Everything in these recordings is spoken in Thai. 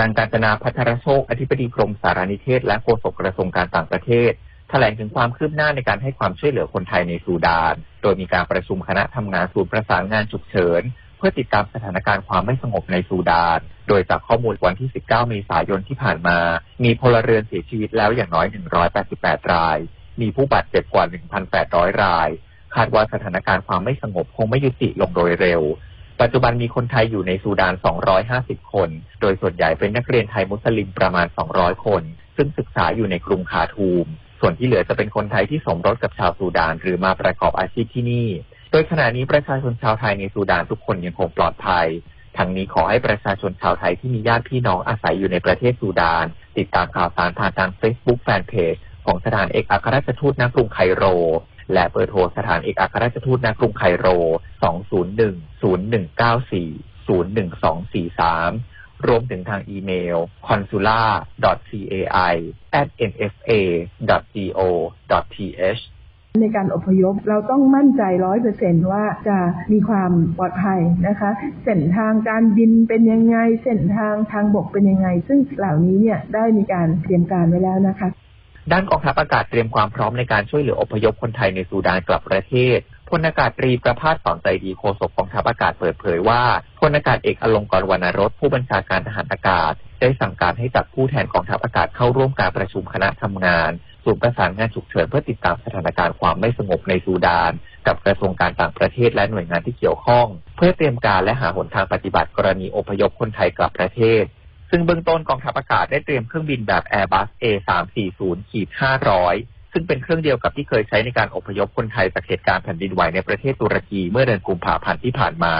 นางการจนาพัทรโชค อธิบดีกรมสารนิเทศ และโฆษกกระทรวงการต่างประเทศ แถลงถึงความคืบหน้าในการให้ความช่วยเหลือคนไทยในซูดาน โดยมีการประชุมคณะทำงานศูนย์ประสานงานฉุกเฉิน เพื่อติดตามสถานการณ์ความไม่สงบในซูดาน โดยจากข้อมูลวันที่ 19 เมษายนที่ผ่านมา มีพลเรือนเสียชีวิตแล้วอย่างน้อย 188 ราย มีผู้บาดเจ็บกว่า 1,800 ราย คาดว่าสถานการณ์ความไม่สงบคงไม่ยุติลงโดยเร็ว ปัจจุบันมีคนไทยอยู่ในซูดาน 250 คน โดยส่วนใหญ่เป็นนักเรียนไทยมุสลิมประมาณ 200 คน ซึ่งศึกษาอยู่ในกรุงคาทูม ส่วนที่เหลือจะเป็นคนไทยที่สมรสกับชาวซูดาน หรือมาประกอบอาชีพที่นี่ โดยขณะนี้ประชาชนชาวไทยในซูดานทุกคนยังคงปลอดภัยทั้งนี้ขอให้ประชาชนชาวไทยที่มีญาติพี่น้องอาศัยอยู่ในประเทศซูดาน ติดตามข่าวสารผ่านทาง Facebook Fanpage ของสถานเอกอัครราชทูตณกรุงไคโร และเบอร์โทรสถานเอกอัครราชทูตณกรุงไคโร 201-0194-01243 รวมถึงทางอีเมล consular.cai@nfa.go.th ในการอพยพเราต้องมั่นใจร้อยเปอร์เซนว่าจะมีความปลอดภัยนะคะเส้นทางการบินเป็นยังไงเส้นทางทางบกเป็นยังไง ซึ่งเหล่านี้เนี่ยได้มีการเตรียมการไว้แล้วนะคะ ด้านกองทัพอากาศเตรียมความพร้อมในการช่วยเหลืออพยพคนไทยในซูดานกลับประเทศพลอากาศตรีประภาสสอนใจดีโฆษกกองทัพอากาศเปิดเผยว่าพลอากาศเอกอลงกรณ์วรรณรสผู้บัญชาการทหารอากาศ ได้สั่งการให้จัดผู้แทนกองทัพอากาศเข้าร่วมการประชุมคณะทำงานศูนย์ประสานงานฉุกเฉินเพื่อติดตามสถานการณ์ความไม่สงบในซูดาน กับกระทรวงการต่างประเทศและหน่วยงานที่เกี่ยวข้อง เพื่อเตรียมการและหาหนทางปฏิบัติกรณีอพยพคนไทยกลับประเทศ ซึ่งเบื้องต้นกองทัพอากาศได้เตรียมเครื่องบินแบบ Airbus A340-500 ซึ่งเป็นเครื่องเดียวกับที่เคยใช้ในการอพยพคนไทยจากเหตุการณ์แผ่นดินไหวในประเทศตุรกีเมื่อเดือนกุมภาพันธ์ที่ผ่านมา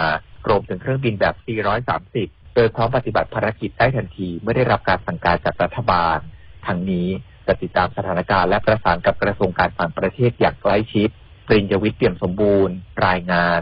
รวมถึงเครื่องบินแบบ C130 โดยพร้อมปฏิบัติภารกิจได้ทันทีเมื่อได้รับการสั่งการจากรัฐบาล ทั้งนี้จะติดตามสถานการณ์และประสานกับกระทรวงการต่างประเทศอย่างใกล้ชิดปริญญวิทย์เปี่ยมสมบูรณ์ รายงาน